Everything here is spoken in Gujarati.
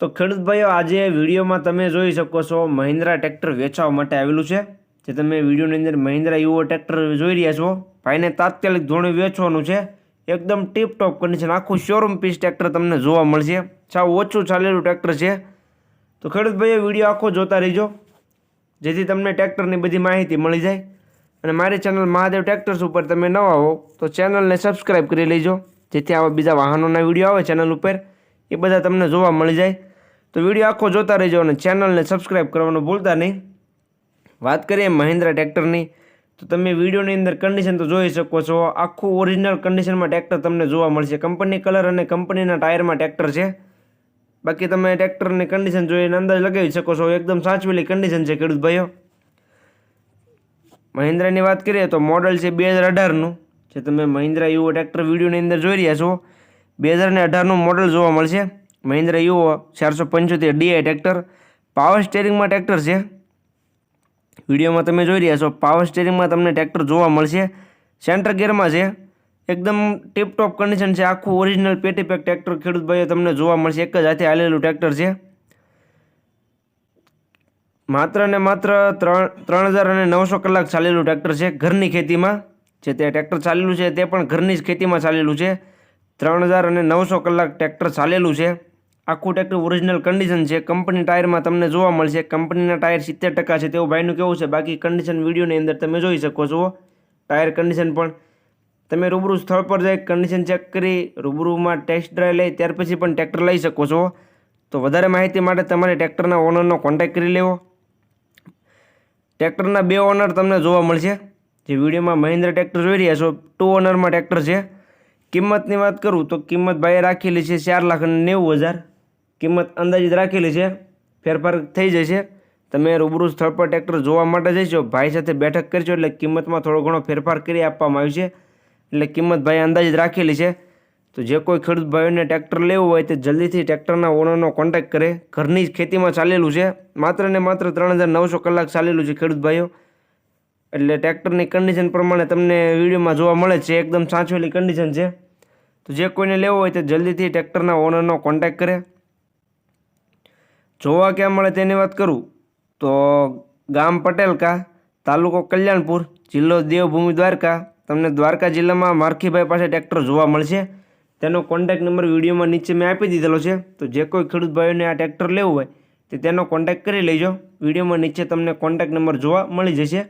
તો ખેડૂત ભાઈઓ આજે વિડીયોમાં તમે જોઈ શકો છો મહિન્દ્રા ટ્રેક્ટર વેચવા માટે આવેલું છે, જે તમે વિડીયોની અંદર મહિન્દ્રા યુવો ટ્રેક્ટર જોઈ રહ્યા છો. ભાઈને તાત્કાલિક ધોરણે વેચવાનું છે. એકદમ ટીપ ટોપ કન્ડિશન આખું શોરૂમ પીસ ટ્રેક્ટર તમને જોવા મળશે. સાવ ઓછું ચાલેલું ટ્રેક્ટર છે. તો ખેડૂત ભાઈઓ વીડિયો આખો જોતા રહીજો, જેથી તમને ટ્રેક્ટરની બધી માહિતી મળી જાય. અને મારી ચેનલ મહાદેવ ટ્રેક્ટર્સ ઉપર તમે નવા હો, તો ચેનલને સબસ્ક્રાઈબ કરી લેજો, જેથી આવા બીજા વાહનોના વીડિયો આવે ચેનલ ઉપર, એ બધા તમને જોવા મળી જાય. તો વીડિયો આખો જોતા રહેજો અને ચેનલને સબસ્ક્રાઈબ કરવાનું ભૂલતા નહીં. વાત કરીએ મહિન્દ્રા ટ્રેક્ટરની, તો તમે વિડીયોની અંદર કન્ડિશન તો જોઈ શકો છો. આખું ઓરિજિનલ કન્ડિશનમાં ટ્રેક્ટર તમને જોવા મળશે. કંપની કલર અને કંપનીના ટાયરમાં ટ્રેક્ટર છે. બાકી તમે ટ્રેક્ટરની કન્ડિશન જોઈને અંદાજ લગાવી શકો છો. એકદમ સાચવેલી કન્ડિશન છે, ખેડૂત ભાઈઓ. મહિન્દ્રાની વાત કરીએ તો મોડલ છે બે હજાર અઢારનું, જે તમે મહિન્દ્રા યુવો ટ્રેક્ટર વિડીયોની અંદર જોઈ રહ્યા છો. બે હજાર ને અઢારનું મોડલ જોવા મળશે. મહિન્દ્રા યુઓ ચારસો પંચોતેર ડીઆઈ ટ્રેક્ટર પાવર સ્ટેરિંગમાં ટ્રેક્ટર છે. વિડીયોમાં તમે જોઈ રહ્યા છો પાવર સ્ટેરિંગમાં તમને ટ્રેક્ટર જોવા મળશે. સેન્ટર ગિયરમાં છે. એકદમ ટીપટોપ કન્ડિશન છે. આખું ઓરિજિનલ પેટી ટ્રેક્ટર ખેડૂત ભાઈઓ તમને જોવા મળશે. એક જ હાથે હાલેલું ટ્રેક્ટર છે. માત્ર ને માત્ર ત્રણ ત્રણ હજાર અને નવસો કલાક ચાલેલું ટ્રેક્ટર છે ઘરની ખેતીમાં. જે તે ટ્રેક્ટર ચાલેલું છે, તે પણ ઘરની જ ખેતીમાં ચાલેલું છે. ત્રણ હજાર અને નવસો કલાક ટ્રેક્ટર ચાલેલું છે. આખું ટ્રેક્ટર ઓરિજિનલ કન્ડિશન છે. કંપની ટાયરમાં તમને જોવા મળશે. કંપનીના ટાયર સિત્તેર ટકા છે. તેવું ભાઈનું કેવું છે? બાકી કન્ડિશન વિડીયોની અંદર તમે જોઈ શકો છો. ટાયર કન્ડિશન પણ તમે રૂબરૂ સ્થળ પર જઈ કન્ડિશન ચેક કરી, રૂબરૂમાં ટેસ્ટ ડ્રાઈવ લઈ, ત્યાર પછી પણ ટ્રેક્ટર લઈ શકો છો. તો વધારે માહિતી માટે તમારે ટ્રેક્ટરના ઓનરનો કોન્ટેક્ટ કરી લેવો. ટ્રેક્ટરના બે ઓનર તમને જોવા મળશે. જે વિડીયોમાં મહિન્દ્રા ટ્રેક્ટર જોઈ રહ્યા છો ટુ ઓનરમાં ટ્રેક્ટર છે. કિંમતની વાત કરું તો કિંમત ભાઈએ રાખેલી છે ચાર લાખ નેવું હજાર. કિંમત અંદાજિત રાખેલી છે, ફેરફાર થઈ જશે તમે રૂબરૂ સ્થળ પર ટ્રેક્ટર જોવા માટે જઈશો ભાઈ સાથે બેઠક કરશો એટલે કિંમતમાં થોડો ઘણો ફેરફાર કરી આપવામાં આવ્યો છે. એટલે કિંમત ભાઈ અંદાજિત રાખેલી છે. તો જે કોઈ ખેડૂત ભાઈઓને ટ્રેક્ટર લેવું હોય તે જલ્દીથી ટ્રેક્ટરના ઓનરનો કોન્ટેક્ટ કરે. ઘરની જ ખેતીમાં ચાલેલું છે. માત્ર ને માત્ર ત્રણ હજાર નવસો કલાક ચાલેલું છે ખેડૂત ભાઈઓ. એટલે ટ્રેક્ટરની કન્ડિશન પ્રમાણે તમને વિડીયોમાં જોવા મળે છે, એકદમ સાચવેલી કન્ડિશન છે. તો જે કોઈને લેવો હોય તે જલ્દીથી ટ્રેક્ટરના ઓનરનો કોન્ટેક્ટ કરે. જોવા ક્યાં મળે તેની વાત કરું? તો ગામ પટેલકા તાલુકો કલ્યાણપુર, જિલ્લો દેવભૂમિ દ્વારકા. તમને દ્વારકા જિલ્લામાં મારખીભાઈ પાસે ટ્રેક્ટર જોવા મળશે. તેનો કોન્ટેક્ટ નંબર વિડીયોમાં નીચે મેં આપી દીધેલો છે. તો જે કોઈ ખેડૂત ભાઈઓને આ ટ્રેક્ટર લેવું હોય તે તેનો કોન્ટેક્ટ કરી લેજો. વિડીયોમાં નીચે તમને કોન્ટેક્ટ નંબર જોવા મળી જશે.